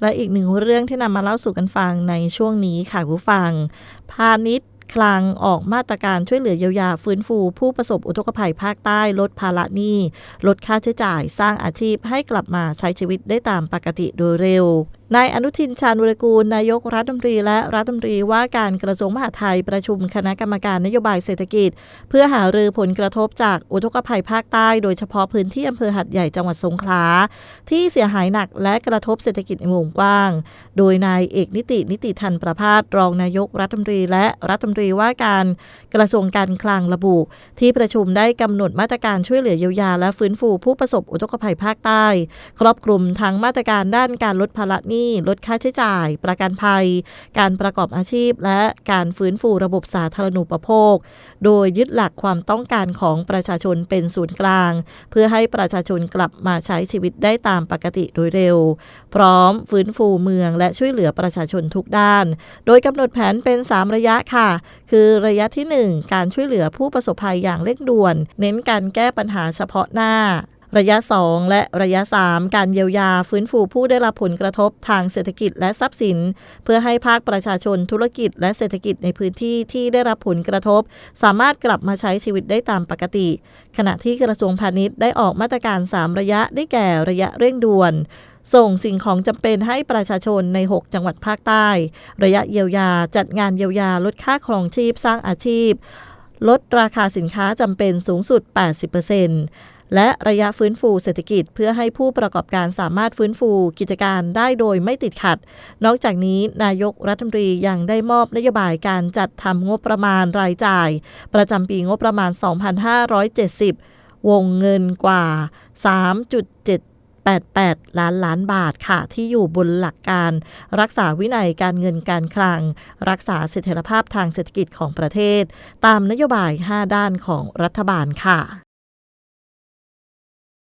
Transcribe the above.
และอีกหนึ่งเรื่องที่นำมาเล่าสู่กันฟังในช่วงนี้ค่ะผู้ฟัง พาณิชย์คลังออกมาตรการช่วยเหลือเยียวยาฟื้นฟู ผู้ประสบอุทกภัยภาคใต้ลดภาระหนี้ ลดค่าใช้จ่ายสร้างอาชีพให้กลับมาใช้ชีวิตได้ตามปกติโดยเร็ว นายอนุทินชาญวรกูล นายกรัฐมนตรีและรัฐมนตรีว่าการกระทรวงมหาดไทยประชุมคณะกรรมการนโยบายเศรษฐกิจ เพื่อหารือผลกระทบจากอุทกภัยภาคใต้ โดยเฉพาะพื้นที่อำเภอหัดใหญ่จังหวัดสงขลาที่เสียหายหนักและกระทบเศรษฐกิจในวงกว้าง โดยนายเอกนิตินิติทันประพาสรองนายกรัฐมนตรีและรัฐมนตรีว่าการกระทรวงการคลังระบุ ที่ประชุมได้กำหนดมาตรการช่วยเหลือเยียวยาและฟื้นฟูผู้ประสบอุทกภัยภาคใต้ ครอบคลุมทั้งมาตรการด้านการลดภาระหนี้ลดค่าใช้จ่าย ประกันภัย การประกอบอาชีพ และการฟื้นฟูระบบสาธารณูปโภค โดยยึดหลักความต้องการของประชาชนเป็นศูนย์กลาง เพื่อให้ประชาชนกลับมาใช้ชีวิตได้ตามปกติโดยเร็ว พร้อมฟื้นฟูเมืองและช่วยเหลือประชาชนทุกด้าน โดยกำหนดแผนเป็น 3 ระยะค่ะ คือระยะที่ 1 การช่วยเหลือผู้ประสบภัยอย่างเร่งด่วน เน้นการแก้ปัญหาเฉพาะหน้า ระยะ 2 และระยะ 3 การเยียวยาฟื้นฟูผู้ได้รับผลกระทบทางเศรษฐกิจและทรัพย์สิน เพื่อให้ภาคประชาชนธุรกิจและเศรษฐกิจในพื้นที่ที่ได้รับผลกระทบ สามารถกลับมาใช้ชีวิตได้ตามปกติ ขณะที่กระทรวงพาณิชย์ได้ออกมาตรการ 3 ระยะได้แก่ระยะเร่งด่วนส่งสิ่งของจำเป็นให้ประชาชนใน 6 จังหวัดภาคใต้ ระยะเยียวยาจัดงานเยียวยาลดค่าครองชีพสร้างอาชีพ ลดราคาสินค้าจำเป็นสูงสุด 80% และระยะฟื้นฟูเศรษฐกิจ เพื่อให้ผู้ประกอบการสามารถฟื้นฟูกิจการได้โดยไม่ติดขัด นอกจากนี้นายกรัฐมนตรียังได้มอบนโยบายการจัดทำงบประมาณรายจ่าย ประจำปีงบประมาณ 2570 วงเงินกว่า 3.788 ล้านล้านบาทค่ะ ที่อยู่บนหลักการ รักษาวินัยการเงินการคลัง รักษาเสถียรภาพทางเศรษฐกิจของประเทศ ตามนโยบาย 5 ด้านของรัฐบาลค่ะ